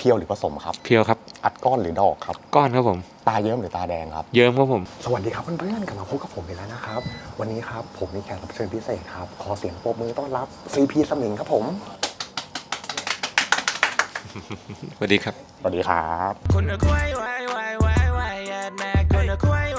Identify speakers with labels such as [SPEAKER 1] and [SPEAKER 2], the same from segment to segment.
[SPEAKER 1] เพียวหรือผสมครับ
[SPEAKER 2] เพียวครับ
[SPEAKER 1] อัดก้อนหรือดอกครับ
[SPEAKER 2] ก้อนครับผม
[SPEAKER 1] ตาเยิ้มหรือตาแดงครับ
[SPEAKER 2] เยิ้มครับผม
[SPEAKER 1] สวัสดีครับเพื่อนๆกลับมาพบกับผมอีกแล้วนะครับ วันนี้ครับผมมีแขกรับเชิญพิเศษครับ ขอเสียงปรบมือต้อนรับ CP สมิงครับผม
[SPEAKER 2] สวัสดีครับ
[SPEAKER 1] สวัสดีครับ
[SPEAKER 3] คนละควายวายวายวายวายแยดแม่คนละควาย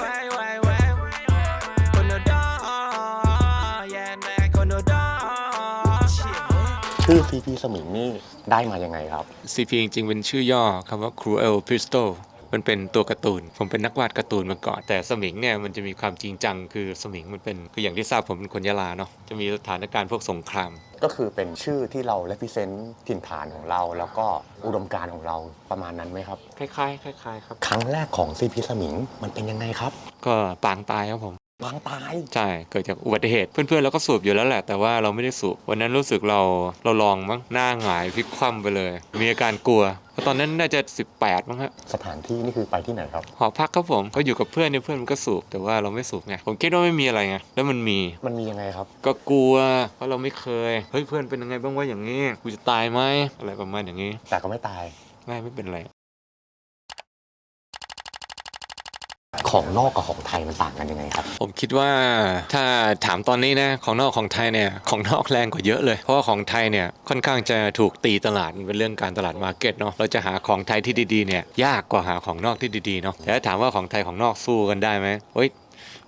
[SPEAKER 1] ชื่อ CP สมิงนี่ได้มายังไงครับ
[SPEAKER 2] CP จริงๆ เป็นชื่อย่อคำว่า Cruel Pistol มันเป็นตัวการ์ตูน ผมเป็นนักวาดการ์ตูนมาก่อน แต่สมิงเนี่ยมันจะมีความจริงจัง คือสมิงมันเป็นคืออย่างที่ทราบผมเป็นคนยะลาเนาะ จะมีสถานการณ์พวกสงคราม
[SPEAKER 1] ก็คือเป็นชื่อที่เรา represent ถิ่นฐานของเรา แล้วก็อุดมการณ์ของเราประมาณนั้นไหมครับ
[SPEAKER 2] คล้ายๆคล้ายๆครับ
[SPEAKER 1] ครั้งแรกของ CP สมิงมันเป็นยังไงครับ
[SPEAKER 2] ก็ปางตายครับผม
[SPEAKER 1] วางตาย
[SPEAKER 2] ใช่เกิดจากอุบัติเหตุเพื่อนๆเราก็สูบอยู่แล้วแหละ แต่ว่าเราไม่ได้สูบวันนั้นรู้สึกเราเราลองมั้งหน้าหงายพลิกคว่ำไปเลย มีอาการกลัวเพราะตอนนั้นน่าจะ 18มั้งฮะ
[SPEAKER 1] สถานที่นี่คือไปที่ไหนครับ
[SPEAKER 2] หอพักครับผมก็อยู่กับเพื่อนเนี่ยเพื่อนมันก็สูบแต่ว่าเราไม่สูบไงผมคิดว่าไม่มีอะไรไงแล้วมันมี
[SPEAKER 1] มันมียังไงครับ
[SPEAKER 2] ก็กลัว เพราะเราไม่เคยเฮ้ยเพื่อนเป็นยังไงบ้างว่าอย่างนี้กูจะตายไหมอะไรประมาณอย่างนี้
[SPEAKER 1] แต่ก็ไม่ตาย
[SPEAKER 2] ไม่ไม่เป็นไร
[SPEAKER 1] ของนอกกับของไทยมันต่างกันยังไงครับ
[SPEAKER 2] ผมคิดว่าถ้าถามตอนนี้นะของนอกของไทยเนี่ยของนอกแรงกว่าเยอะเลย เพราะว่าของไทยเนี่ยค่อนข้างจะถูกตีตลาดเป็นเรื่องการตลาดมาร์เก็ตเนาะเราจะหาของไทยที่ดีๆเนี่ยยากกว่าหาของนอกที่ดีๆเนาะแต่ถ้าถามว่าของไทยของนอกสู้กันได้ไหมเฮ้ย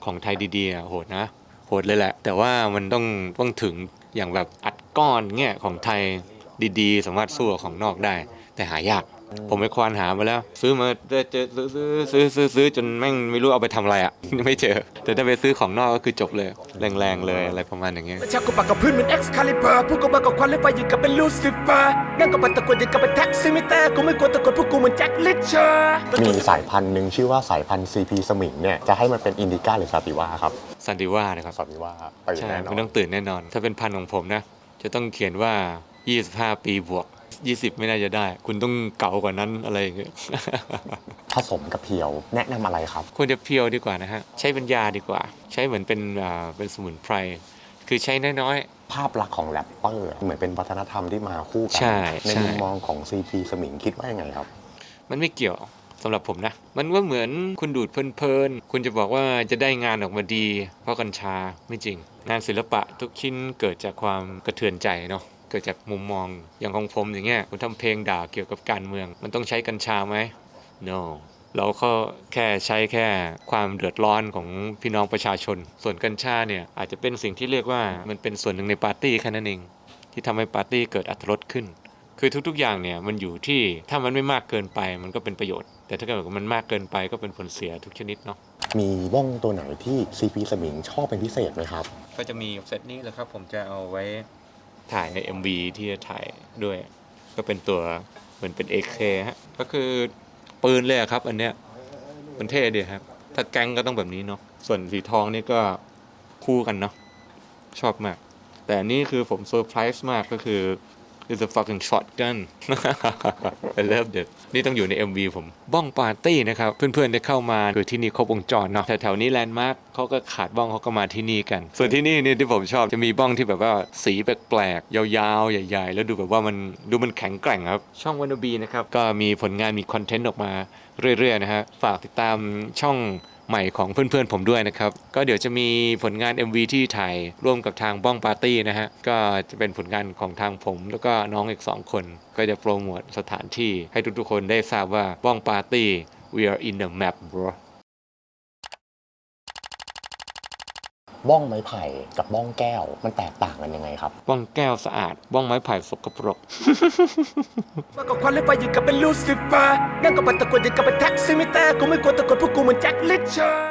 [SPEAKER 2] ของไทยดีๆอะโหดนะโหดเลยแหละ แต่ว่ามันต้องต้องถึงอย่างแบบอัดก้อนเงี้ยของไทยดีๆ สามารถสู้กับของนอกได้ แต่หายาก ผมไปควานหามาแล้ว ซื้อมาเจอเจอซื้อซื้อซื้อซื้อจนแม่งไม่รู้เอาไปทำอะไรอะ ไม่เจอ แต่ถ้าไปซื้อของนอกก็คือจบเลย แรงๆเลยอะไรประมาณอย่างเงี้ย
[SPEAKER 3] ชักกูปากกับพื้นเหมือน Excalibur พูดกับมากับควันเลยไฟยิงกับเป็น Lucifer นั่งกับปัตตะกวนยิงกับเป็นแท็กซิมิเตอร์กูไม่กลัวตะกวนพวกกูเหมือนแจ็คลิชเชอร์
[SPEAKER 1] มีสายพันธุ์หนึ่งชื่อว่าสายพันธุ์ CP สมิงเนี่ยจะให้มันเป็นอินดิก้าหรือซาติว่าครับ
[SPEAKER 2] ซันติว่านะครับ
[SPEAKER 1] ซาติว่าตื่น
[SPEAKER 2] ใช่
[SPEAKER 1] แน่นอ
[SPEAKER 2] ไม่
[SPEAKER 1] น
[SPEAKER 2] ต้องตื่นแน่นอน ถ้าเป็นพันของผมนะ จะต้องเขียนว่า 25 ปีบวก 20ไม่น่าจะได้ คุณต้องเก่ากว่านั้นอะไรอย่างเงี้ย
[SPEAKER 1] ผสมกับเพียวแนะนำอะไรครับ
[SPEAKER 2] ควรจะเพียวดีกว่านะฮะ ใช้เป็นยาดีกว่า ใช้เหมือนเป็นอ่าเป็นสมุนไพร คือใช้น้อย
[SPEAKER 1] ภาพลักษณ์ของแรปเปอร์เหมือนเป็นวัฒนธรรมที่มาคู่กั
[SPEAKER 2] ใช่
[SPEAKER 1] ใน
[SPEAKER 2] ใช่
[SPEAKER 1] มุมมองของ CP สมิงคิดว่ายังไงครับ
[SPEAKER 2] มันไม่เกี่ยวสำหรับผมนะ มันว่าเหมือนคุณดูดเพลินๆ คุณจะบอกว่าจะได้งานออกมาดี เพราะกัญชาไม่จริง งานศิลปะทุกชิ้นเกิดจากความกระเทือนใจเนาะเกิดจากมุมมอง อย่างของผมอย่างเงี้ยคุณทำเพลงด่าเกี่ยวกับการเมือง มันต้องใช้กัญชาไหม no เราก็แค่ใช้แค่ความเดือดร้อนของพี่น้องประชาชน ส่วนกัญชาเนี่ยอาจจะเป็นสิ่งที่เรียกว่ามันเป็นส่วนหนึ่งในปาร์ตี้แค่นั้นเอง ที่ทำให้ปาร์ตี้เกิดอัตรสขึ้น คือทุกๆอย่างเนี่ยมันอยู่ที่ถ้ามันไม่มากเกินไปมันก็เป็นประโยชน์ แต่ถ้าเกิดว่ามันมากเกินไปก็เป็นผลเสียทุกชนิดเนาะ
[SPEAKER 1] มีบ้องตัวไหนที่ CP สมิงชอบเป็นพิเศษไหมครับ
[SPEAKER 2] ก็จะมีเซตนี้แหละครับผมจะเอาไว้ ถ่ายใน MV ที่จะถ่ายด้วย ก็เป็นตัวเหมือนเป็น AK ฮะก็คือปืนเลยอะครับ อันเนี้ยมันเท่ดีครับ ถ้าแก๊งก็ต้องแบบนี้เนาะส่วนสีทองนี่ก็คู่กันเนาะชอบมาก แต่อันนี่คือผมเซอร์ไพรส์มากก็คือ is a fucking shotgun I love it นี่ต้องอยู่ใน MV ผมบ้องปาร์ตี้นะครับ เพื่อนๆได้เข้ามาคือที่นี่ครบวงจรเนาะแถวๆนี้แลนด์มาร์คเขาก็ขาดบ้องเขาก็มาที่นี่กัน ส่วนที่นี่นี่ที่ผมชอบจะมีบ้องที่แบบว่าสีแปลกๆยาวๆ ใหญ่ๆ แล้วดูแบบว่ามันดูมันแข็งแกร่งครับ ช่องวันบีนะครับ ก็มีผลงานมีคอนเทนต์ออกมาเรื่อยๆนะฮะฝากติดตามช่อง ใหม่ของเพื่อนๆผมด้วยนะครับ ก็เดี๋ยวจะมีผลงาน MV ที่ถ่ายร่วมกับทางบ้องปาร์ตี้นะฮะ ก็จะเป็นผลงานของทางผม แล้วก็น้องอีก 2 คน ก็จะโปรโมทสถานที่ให้ทุกๆคนได้ทราบว่าบ้องปาร์ตี้ we are in the map bro
[SPEAKER 1] บ้องไม้ไผ่กับบ้องแก้ว มันแตกต่างกันยังไงครับ
[SPEAKER 2] บ้องแก้วสะอาด บ้องไม้ไผ่สกปรก
[SPEAKER 3] มากับควันเลยไฟยิงกับเป็น Lucifer นั่งกับปัตตะกวนยิงกับเป็นแท็กซิมิเตอร์กูไม่กลัวตะกวนพวกกูเหมือนแจ็คลิชเชอร์